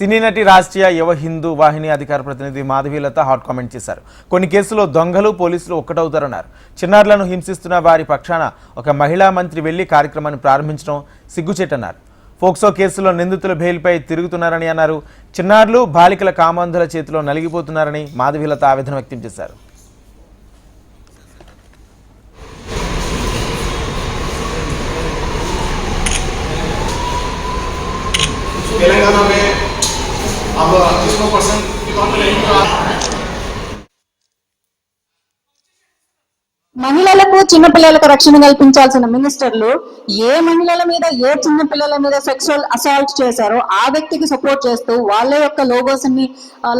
సినీ నటి రాష్ట్రీయ యువ హిందూ వాహిని అధికార ప్రతినిధి మాధవీలత హాట్ కామెంట్ చేశారు. కొన్ని కేసుల్లో దొంగలు పోలీసులు ఒక్కటవుతారన్నారు. చిన్నారులను హింసిస్తున్న వారి పక్షాన ఒక మహిళా మంత్రి వెళ్ళి కార్యక్రమాన్ని ప్రారంభించడం సిగ్గుచేటన్నారు. ఫోక్సో కేసులో నిందితుల బెయిల్పై తిరుగుతున్నారని అన్నారు. చిన్నారులు బాలికల కామాంధుల చేతిలో నలిగిపోతున్నారని మాధవీలత ఆవేదన వ్యక్తం చేశారు. తెలంగాణ अब जिसको परसेंट మహిళలకు చిన్న పిల్లలకు రక్షణ కల్పించాల్సిన మినిస్టర్లు ఏ మహిళల మీద ఏ చిన్న పిల్లల మీద సెక్సువల్ అసాల్ట్ చేశారో ఆ వ్యక్తికి సపోర్ట్ చేస్తూ వాళ్ళ యొక్క లోగోస్ ని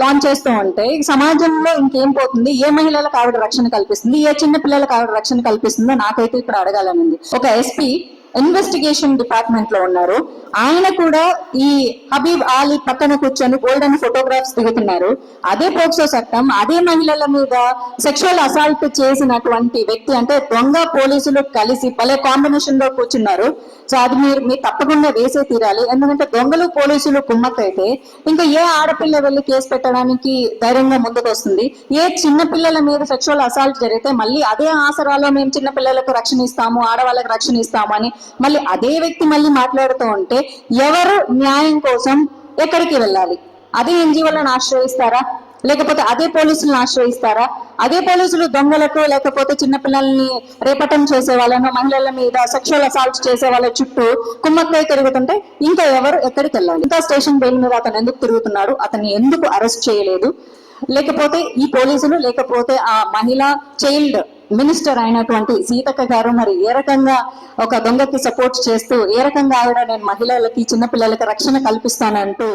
లాంచ్ చేస్తూ ఉంటే ఈ సమాజంలో ఇంకేం పోతుంది ఏ మహిళలకు ఆవిడ రక్షణ కల్పిస్తుంది ఏ చిన్న పిల్లలకు ఆవిడ రక్షణ కల్పిస్తుందో నాకైతే ఇప్పుడు అడగాలని ఉంది ఒక ఎస్పీ ఇన్వెస్టిగేషన్ డిపార్ట్మెంట్ లో ఉన్నారు ఆయన కూడా ఈ హబీబ్ ఆలీ పక్కన కూర్చొని గోల్డెన్ ఫోటోగ్రాఫ్స్ దిగుతున్నారు. అదే పోక్సో చట్టం అదే మహిళల మీద సెక్షువల్ అసాల్ట్ చేసినటువంటి వ్యక్తి అంటే దొంగ పోలీసులు కలిసి భలే కాంబినేషన్లో కూర్చున్నారు. సో అది మీరు మీరు తప్పకుండా వేసే తీరాలి. ఎందుకంటే దొంగలు పోలీసులు కుమ్మక్కైతే ఇంకా ఏ ఆడపిల్ల వెళ్ళి కేసు పెట్టడానికి ధైర్యంగా ముందుకు వస్తుంది ఏ చిన్న పిల్లల మీద సెక్షువల్ అసాల్ట్ జరిగితే మళ్ళీ అదే ఆసరాలో మేము చిన్న పిల్లలకు రక్షణ ఇస్తాము ఆడవాళ్ళకి రక్షణ ఇస్తాము అని మళ్ళీ అదే వ్యక్తి మళ్ళీ మాట్లాడుతూ ఉంటే ఎవరు న్యాయం కోసం ఎక్కడికి వెళ్ళాలి? అదే ఎన్జిఓలను ఆశ్రయిస్తారా? లేకపోతే అదే పోలీసులను ఆశ్రయిస్తారా? అదే పోలీసులు దొంగలకు లేకపోతే చిన్నపిల్లల్ని రేపటం చేసే వాళ్ళను మహిళల మీద సెక్షువల్ అసాల్ట్ చేసే వాళ్ళ చుట్టూ కుమ్మక్కై తిరుగుతుంటే ఇంకా ఎవరు ఎక్కడికి వెళ్ళాలి? ఇంకా స్టేషన్ బెయిల్ మీద అతను ఎందుకు తిరుగుతున్నాడు? అతన్ని ఎందుకు అరెస్ట్ చేయలేదు? లేకపోతే ఈ పోలీసులు లేకపోతే ఆ మహిళ చైల్డ్ మినిస్టర్ అయినటువంటి సీతక్క గారు మరి ఏ రకంగా ఒక దొంగకి సపోర్ట్ చేస్తూ ఏ రకంగా ఆవిడ నేను మహిళలకి చిన్న పిల్లలకి రక్షణ కల్పిస్తానంటూ